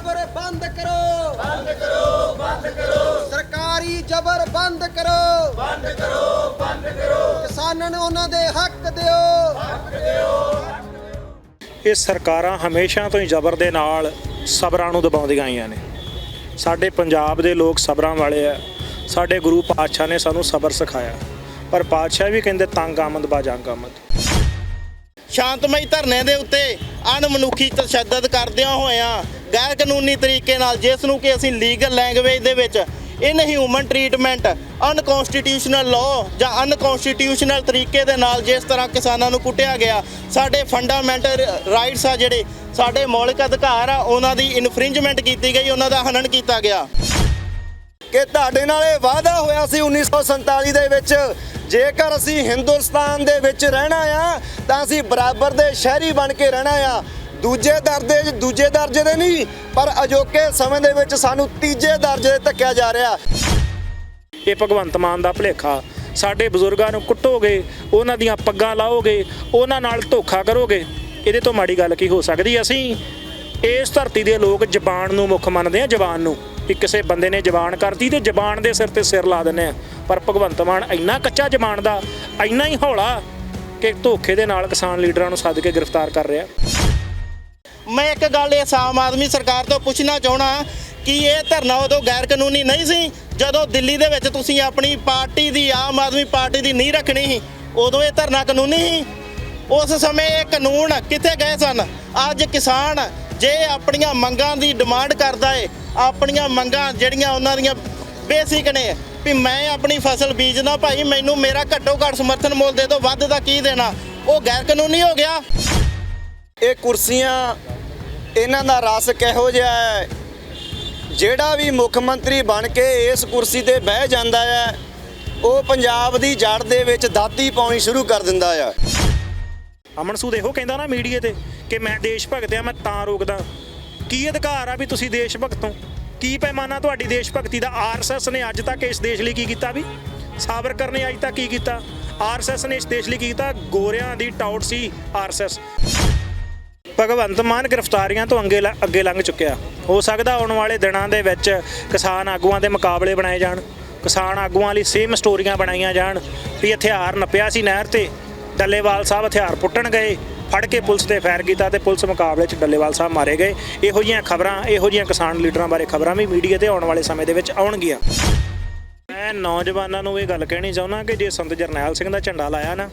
ਜ਼ਬਰ ਬੰਦ ਕਰੋ। ਬੰਦ ਕਰੋ ਬੰਦ ਕਰੋ। ਸਰਕਾਰੀ ਜ਼ਬਰ ਬੰਦ ਕਰੋ। ਬੰਦ ਕਰੋ ਬੰਦ ਕਰੋ। ਕਿਸਾਨਾਂ ਨੂੰ ਉਹਨਾਂ ਦੇ ਹੱਕ ਦਿਓ। ਇਹ ਸਰਕਾਰਾਂ ਹਮੇਸ਼ਾ ਤੋਂ ਹੀ ਜ਼ਬਰ ਦੇ ਨਾਲ ਸਬਰਾਂ ਨੂੰ ਦਬਾਉਂਦੀਆਂ ਆਈਆਂ ਨੇ। ਸਾਡੇ ਪੰਜਾਬ ਦੇ ਲੋਕ ਸਬਰਾਂ ਵਾਲੇ ਆ। ਸਾਡੇ ਗੁਰੂ ਪਾਤਸ਼ਾਹ ਨੇ ਸਾਨੂੰ ਸਬਰ ਸਿਖਾਇਆ। ਪਰ ਪਾਤਸ਼ਾਹ ਵੀ ਕਹਿੰਦੇ ਤੰਗ ਆਮਦ ਬਾ ਜੰਗ ਆਮਦ। ਸ਼ਾਂਤਮਈ ਧਰਨੇ ਦੇ ਉੱਤੇ ਅਣਮਨੁੱਖੀ ਤਸ਼ੱਦਦ ਕਰਦਿਆਂ ਹੋਇਆਂ ਗੈਰ ਕਾਨੂੰਨੀ ਤਰੀਕੇ ਨਾਲ ਜਿਸ ਨੂੰ ਕਿ ਅਸੀਂ ਲੀਗਲ ਲੈਂਗੁਏਜ ਦੇ ਵਿੱਚ ਇਨਹਿਊਮਨ ਟ੍ਰੀਟਮੈਂਟ ਅਨਕਨਸਟੀਟਿਊਸ਼ਨਲ ਲਾਅ ਜਾਂ ਅਨਕਨਸਟੀਟਿਊਸ਼ਨਲ ਤਰੀਕੇ ਦੇ ਨਾਲ ਜਿਸ ਤਰ੍ਹਾਂ ਕਿਸਾਨਾਂ ਨੂੰ ਕੁੱਟਿਆ ਗਿਆ, ਸਾਡੇ ਫੰਡਾਮੈਂਟਲ ਰਾਈਟਸ ਆ ਜਿਹੜੇ, ਸਾਡੇ ਮੌਲਿਕ ਅਧਿਕਾਰ ਆ, ਉਹਨਾਂ ਦੀ ਇਨਫ੍ਰਿੰਜਮੈਂਟ ਕੀਤੀ ਗਈ, ਉਹਨਾਂ ਦਾ ਹਨਨ ਕੀਤਾ ਗਿਆ। ਕਿ ਤੁਹਾਡੇ ਨਾਲ ਇਹ ਵਾਅਦਾ ਹੋਇਆ ਸੀ 1947 ਦੇ ਵਿੱਚ ਜੇਕਰ ਅਸੀਂ ਹਿੰਦੁਸਤਾਨ ਦੇ ਵਿੱਚ ਰਹਿਣਾ ਆ, ਤਾਂ ਅਸੀਂ ਬਰਾਬਰ ਦੇ ਸ਼ਹਿਰੀ ਬਣ ਕੇ ਰਹਿਣਾ ਆ। ਦੂਜੇ ਦਰਜੇ ਦੂਜੇ ਦਰਜੇ ਦੇ ਨਹੀਂ, ਪਰ ਅਜੋਕੇ ਸਮੇਂ ਦੇ ਵਿੱਚ ਸਾਨੂੰ ਤੀਜੇ ਦਰਜੇ ਦੇ ਧੱਕਿਆ ਜਾ ਰਿਹਾ। ਇਹ ਭਗਵੰਤ ਮਾਨ ਦਾ ਭਲੇਖਾ। ਸਾਡੇ ਬਜ਼ੁਰਗਾਂ ਨੂੰ ਕੁੱਟੋਗੇ, ਉਹਨਾਂ ਦੀਆਂ ਪੱਗਾਂ ਲਾਓਗੇ, ਉਹਨਾਂ ਨਾਲ ਧੋਖਾ ਕਰੋਗੇ। ਇਹਦੇ ਤੋਂ ਮਾੜੀ ਗੱਲ ਕੀ ਹੋ ਸਕਦੀ? ਅਸੀਂ ਇਸ ਧਰਤੀ ਦੇ ਲੋਕ ਜ਼ਬਾਨ ਨੂੰ ਮੁੱਖ ਮੰਨਦੇ ਆ ਜ਼ਬਾਨ ਨੂੰ। ਕਿ ਕਿਸੇ ਬੰਦੇ ਨੇ ਜ਼ਬਾਨ ਕਰਤੀ ਤੇ ਜ਼ਬਾਨ ਦੇ ਸਿਰ ਤੇ ਸਿਰ ਲਾ ਦਿੰਦੇ ਆ। ਪਰ ਭਗਵੰਤ ਮਾਨ ਇੰਨਾ ਕੱਚਾ ਜ਼ਬਾਨ ਦਾ, ਇੰਨਾ ਹੀ ਹੌਲਾ ਕਿ ਧੋਖੇ ਦੇ ਨਾਲ ਕਿਸਾਨ ਲੀਡਰਾਂ ਨੂੰ ਸੱਦ ਕੇ ਗ੍ਰਿਫਤਾਰ ਕਰ ਰਿਹਾ। ਮੈਂ ਇੱਕ ਗੱਲ ਇਸ ਆਮ ਆਦਮੀ ਸਰਕਾਰ ਤੋਂ ਪੁੱਛਣਾ ਚਾਹਣਾ ਕਿ ਇਹ ਧਰਨਾ ਉਦੋਂ ਗੈਰ ਕਾਨੂੰਨੀ ਨਹੀਂ ਸੀ ਜਦੋਂ ਦਿੱਲੀ ਦੇ ਵਿੱਚ ਤੁਸੀਂ ਆਪਣੀ ਪਾਰਟੀ ਦੀ, ਆਮ ਆਦਮੀ ਪਾਰਟੀ ਦੀ ਨਹੀਂ ਰੱਖਣੀ ਸੀ? ਉਦੋਂ ਇਹ ਧਰਨਾ ਕਾਨੂੰਨੀ ਸੀ? ਉਸ ਸਮੇਂ ਇਹ ਕਾਨੂੰਨ ਕਿੱਥੇ ਗਏ ਸਨ? ਅੱਜ ਕਿਸਾਨ ਜੇ ਆਪਣੀਆਂ ਮੰਗਾਂ ਦੀ ਡਿਮਾਂਡ ਕਰਦਾ ਏ, ਆਪਣੀਆਂ ਮੰਗਾਂ ਜਿਹੜੀਆਂ ਉਹਨਾਂ ਦੀਆਂ ਬੇਸਿਕ ਨੇ, ਵੀ ਮੈਂ ਆਪਣੀ ਫਸਲ ਬੀਜਣਾ ਭਾਈ, ਮੈਨੂੰ ਮੇਰਾ ਘੱਟੋ ਘੱਟ ਸਮਰਥਨ ਮੁੱਲ ਦੇ ਦਿਓ, ਵੱਧ ਦਾ ਕੀ ਦੇਣਾ? ਉਹ ਗੈਰ ਕਾਨੂੰਨੀ ਹੋ ਗਿਆ। ਇਹ ਕੁਰਸੀਆਂ, ਇਹਨਾਂ ਦਾ ਰਸ ਕਿਹੋ ਜਿਹਾ ਹੈ? ਜਿਹੜਾ ਵੀ ਮੁੱਖ ਮੰਤਰੀ ਬਣ ਕੇ ਇਸ ਕੁਰਸੀ ਤੇ ਬਹਿ ਜਾਂਦਾ ਹੈ, ਉਹ ਪੰਜਾਬ ਦੀ ਜੜ ਦੇ ਵਿੱਚ ਦਾਤੀ ਪਾਉਣੀ ਸ਼ੁਰੂ ਕਰ ਦਿੰਦਾ ਆ ਅਮਨ ਸੂਦ ਇਹੋ ਕਹਿੰਦਾ ਨਾ ਮੀਡੀਆ ਤੇ ਕਿ ਮੈਂ ਦੇਸ਼ ਭਗਤ ਆ ਮੈਂ ਤਾਂ ਰੋਕਦਾ। ਕੀ ਅਧਿਕਾਰ ਆ ਵੀ ਤੁਸੀਂ ਦੇਸ਼ ਭਗਤੋਂ ਕੀ ਪੈਮਾਨਾ ਤੁਹਾਡੀ ਦੇਸ਼ ਭਗਤੀ ਦਾ? ਆਰਐਸਐਸ ਨੇ ਅੱਜ ਤੱਕ ਇਸ ਦੇਸ਼ ਲਈ ਕੀ ਕੀਤਾ ਵੀ? ਸਾਵਰਕਰ ਨੇ ਅੱਜ ਤੱਕ ਕੀ ਕੀਤਾ? ਆਰਐਸਐਸ ਨੇ ਇਸ ਦੇਸ਼ ਲਈ ਕੀ ਕੀਤਾ? ਗੋਰਿਆਂ ਦੀ ਟਾਊਟ ਸੀ ਆਰਐਸਐਸ ਭਗਵੰਤ ਮਾਨ ਗ੍ਰਿਫਤਾਰੀਆਂ ਤੋਂ ਅੱਗੇ ਲ- ਅੱਗੇ ਲੰਘ ਚੁੱਕਿਆ। ਹੋ ਸਕਦਾ ਆਉਣ ਵਾਲੇ ਦਿਨਾਂ ਦੇ ਵਿੱਚ ਕਿਸਾਨ ਆਗੂਆਂ ਦੇ ਮੁਕਾਬਲੇ ਬਣਾਏ ਜਾਣ। ਕਿਸਾਨ ਆਗੂਆਂ ਲਈ ਸੇਮ ਸਟੋਰੀਆਂ ਬਣਾਈਆਂ ਜਾਣ ਵੀ ਹਥਿਆਰ ਨੱਪਿਆ ਸੀ ਨਹਿਰ ਤੇ। ਡੱਲੇਵਾਲ ਸਾਹਿਬ ਹਥਿਆਰ ਪੁੱਟਣ ਗਏ, ਫੜ ਕੇ ਪੁਲਿਸ ਤੇ ਫਾਇਰ ਕੀਤਾ ਤੇ ਪੁਲਿਸ ਮੁਕਾਬਲੇ 'ਚ ਡੱਲੇਵਾਲ ਸਾਹਿਬ ਮਾਰੇ ਗਏ। ਇਹੋ ਜਿਹੀਆਂ ਖਬਰਾਂ, ਇਹੋ ਜਿਹੀਆਂ ਕਿਸਾਨ ਲੀਡਰਾਂ ਬਾਰੇ ਖਬਰਾਂ ਵੀ ਮੀਡੀਆ ਤੇ ਆਉਣ ਵਾਲੇ ਸਮੇਂ ਦੇ ਵਿੱਚ ਆਉਣਗੀਆਂ। ਮੈਂ ਨੌਜਵਾਨਾਂ ਨੂੰ ਇਹ ਗੱਲ ਕਹਿਣੀ ਚਾਹੁੰਦਾ ਕਿ ਜੇ ਸੰਤ ਜਰਨੈਲ ਸਿੰਘ ਦਾ ਝੰਡਾ ਲਾਇਆ ਨਾ,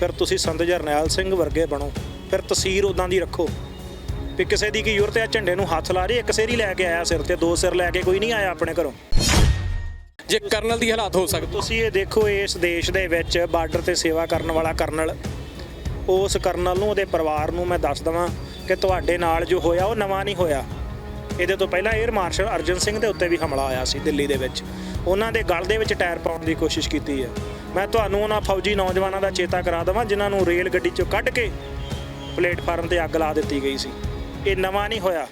ਫਿਰ ਤੁਸੀਂ ਸੰਤ ਜਰਨੈਲ ਸਿੰਘ ਵਰਗੇ ਬਣੋ। ਫਿਰ ਤਸਵੀਰ ਉਦਾਂ ਦੀ ਰੱਖੋ ਵੀ ਕਿਸੇ ਦੀ ਕੀ ਜ਼ਰੂਰਤ ਹੈ ਝੰਡੇ ਨੂੰ ਹੱਥ ਲਾ ਰਹੀ ਇੱਕ ਸਿਰ ਹੀ ਲੈ ਕੇ ਆਇਆ ਸਿਰ ਤੇ, ਦੋ ਸਿਰ ਲੈ ਕੇ ਕੋਈ ਨਹੀਂ ਆਇਆ ਆਪਣੇ ਘਰੋਂ। ਜੇ ਕਰਨਲ ਦੀ ਹਾਲਾਤ ਹੋ ਸਕਦੇ। ਤੁਸੀਂ ਇਹ ਦੇਖੋ, ਇਸ ਦੇਸ਼ ਦੇ ਵਿੱਚ ਬਾਰਡਰ ਤੇ ਸੇਵਾ ਕਰਨ ਵਾਲਾ ਕਰਨਲ, ਉਸ ਕਰਨਲ ਨੂੰ, ਉਹਦੇ ਪਰਿਵਾਰ ਨੂੰ ਮੈਂ ਦੱਸ ਦਵਾਂ ਕਿ ਤੁਹਾਡੇ ਨਾਲ ਜੋ ਹੋਇਆ, ਉਹ ਨਵਾਂ ਨਹੀਂ ਹੋਇਆ। ਇਹਦੇ ਤੋਂ ਪਹਿਲਾਂ 에ਅਰ ਮਾਰਸ਼ਲ ਅਰਜਨ ਸਿੰਘ ਦੇ ਉੱਤੇ ਵੀ ਹਮਲਾ ਆਇਆ ਸੀ ਦਿੱਲੀ ਦੇ ਵਿੱਚ। ਉਹਨਾਂ ਦੇ ਗਲ ਦੇ ਵਿੱਚ ਟਾਇਰ ਪਾਉਣ ਦੀ ਕੋਸ਼ਿਸ਼ ਕੀਤੀ ਹੈ। ਮੈਂ ਤੁਹਾਨੂੰ ਉਹਨਾਂ ਫੌਜੀ ਨੌਜਵਾਨਾਂ ਦਾ ਚੇਤਾ ਕਰਾ ਦਵਾਂ, ਜਿਨ੍ਹਾਂ ਨੂੰ ਰੇਲ ਗੱਡੀ ਚੋਂ ਕੱਢ ਕੇ ਪਲੇਟਫਾਰਮ ਤੇ ਅੱਗ ਲਾ ਦਿੱਤੀ ਗਈ ਸੀ। ਇਹ ਨਵਾਂ ਨਹੀਂ ਹੋਇਆ।